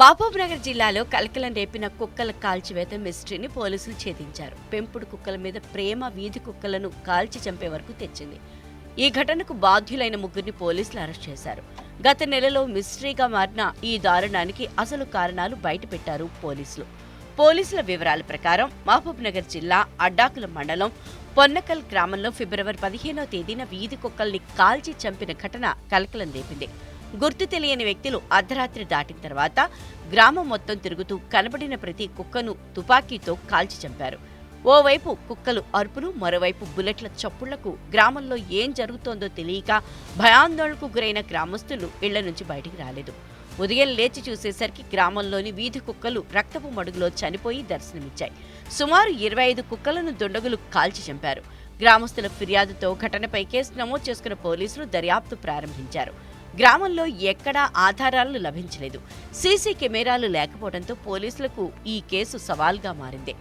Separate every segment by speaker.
Speaker 1: మహబూబ్నగర్ జిల్లాలో కలకలం రేపిన కుక్కల కాల్చివేత మిస్టరీని పోలీసులు ఛేదించారు. పెంపుడు కుక్కల మీద ప్రేమ వీధి కుక్కలను కాల్చి చంపే వరకు తెచ్చింది. ఈ ఘటనకు బాధ్యులైన ముగ్గురిని పోలీసులు అరెస్ట్ చేశారు. గత నెలలో మిస్టరీగా మారిన ఈ దారుణానికి అసలు కారణాలు బయటపెట్టారు పోలీసులు. పోలీసుల వివరాల ప్రకారం మహబూబ్నగర్ జిల్లా అడ్డాకుల మండలం పొన్నకల్ గ్రామంలో ఫిబ్రవరి పదిహేనో తేదీన వీధి కుక్కల్ని కాల్చి చంపిన ఘటన కలకలం రేపింది. గుర్తు తెలియని వ్యక్తులు అర్ధరాత్రి దాటిన తర్వాత గ్రామం మొత్తం తిరుగుతూ కనబడిన ప్రతి కుక్కను తుపాకీతో కాల్చి చంపారు. ఓవైపు కుక్కలు అరుపులు మరోవైపు బుల్లెట్ల చప్పుళ్ళకు గ్రామంలో ఏం జరుగుతోందో తెలియక భయాందోళనకు గురైన గ్రామస్తులు ఇళ్ళ నుంచి బయటికి రాలేదు. ఉదయం లేచి చూసేసరికి గ్రామంలోని వీధి కుక్కలు రక్తపు మడుగులో చనిపోయి దర్శనమిచ్చాయి. సుమారు ఇరవై ఐదు కుక్కలను దుండగులు కాల్చి చంపారు. గ్రామస్తుల ఫిర్యాదుతో ఘటనపై కేసు నమోదు చేసుకున్న పోలీసులు దర్యాప్తు ప్రారంభించారు. గ్రామంలో ఎక్కడా ఆధారాలు లభించలేదు. సీసీ కెమెరాలు లేకపోవడంతో పోలీసులకు ఈ కేసు సవాల్గా మారింది.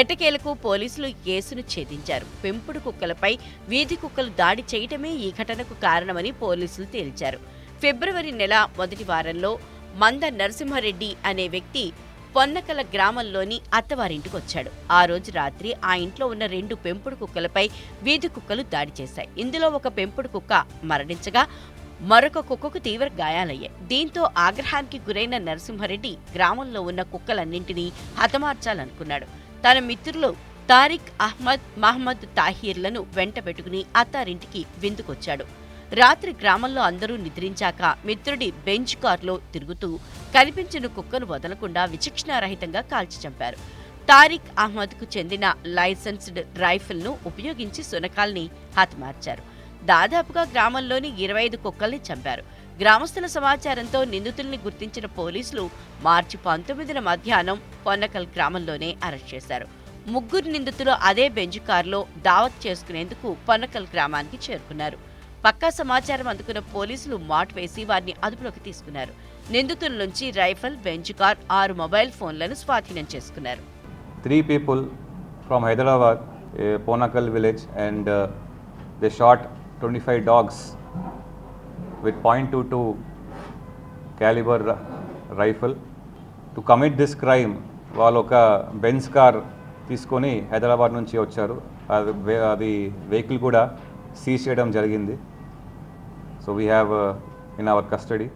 Speaker 1: ఎటకేలకు పోలీసులు ఈ కేసును ఛేదించారు. పెంపుడు కుక్కలపై వీధి కుక్కలు దాడి చేయటమే ఈ ఘటనకు కారణమని పోలీసులు తేల్చారు. ఫిబ్రవరి నెల మొదటి వారంలో మంద నరసింహారెడ్డి అనే వ్యక్తి పొన్నకల గ్రామంలోని అత్తవారింటికి వచ్చాడు. ఆ రోజు రాత్రి ఆ ఇంట్లో ఉన్న రెండు పెంపుడు కుక్కలపై వీధి కుక్కలు దాడి చేశాయి. ఇందులో ఒక పెంపుడు కుక్క మరణించగా మరొక కుక్కకు తీవ్ర గాయాలయ్యాయి. దీంతో ఆగ్రహానికి గురైన నరసింహారెడ్డి గ్రామంలో ఉన్న కుక్కలన్నింటినీ హతమార్చాలనుకున్నాడు. తన మిత్రులు తారిక్ అహ్మద్ మహమ్మద్ తాహీర్లను వెంట పెట్టుకుని అత్తారింటికి విందుకొచ్చాడు. రాత్రి గ్రామంలో అందరూ నిద్రించాక మిత్రుడి బెంచ్ కారులో తిరుగుతూ కనిపించిన కుక్కను వదలకుండా విచక్షణారహితంగా కాల్చి చంపారు. తారిక్ అహ్మద్కు చెందిన లైసెన్స్డ్ రైఫిల్ను ఉపయోగించి సునకాల్ని హతమార్చారు. దాదాపుగా గ్రామంలోని ఇరవై ఐదు కుక్కల్ని చంపారు. గ్రామస్తుల సమాచారంతో నిందితుల్ని గుర్తించిన పోలీసులు మార్చి పంతొమ్మిదిన మధ్యాహ్నం పొన్నకల్ గ్రామంలోనే అరెస్ట్ చేశారు. ముగ్గురు నిందితులు అదే బెంజ్ కారులో దావత్ చేసుకునేందుకు పొన్నకల్ గ్రామానికి చేరుకున్నారు. పక్కా సమాచారం అందుకున్న పోలీసులు మాట్ వేసి వారిని అదుపులోకి తీసుకున్నారు. నిందితుల నుంచి రైఫల్ బెంజ్ కార్ ఆరు మొబైల్ ఫోన్లను స్వాధీనం చేసుకున్నారు.
Speaker 2: Three people from Hyderabad Ponakal village and and short 25 dogs with .22 caliber ri- rifle. To commit this crime, వాళ్ళు ఒక బెన్స్ కార్ తీసుకొని హైదరాబాద్ నుంచి వచ్చారు. అది అది వెహికల్ కూడా సీజ్ చేయడం జరిగింది. So we have in our custody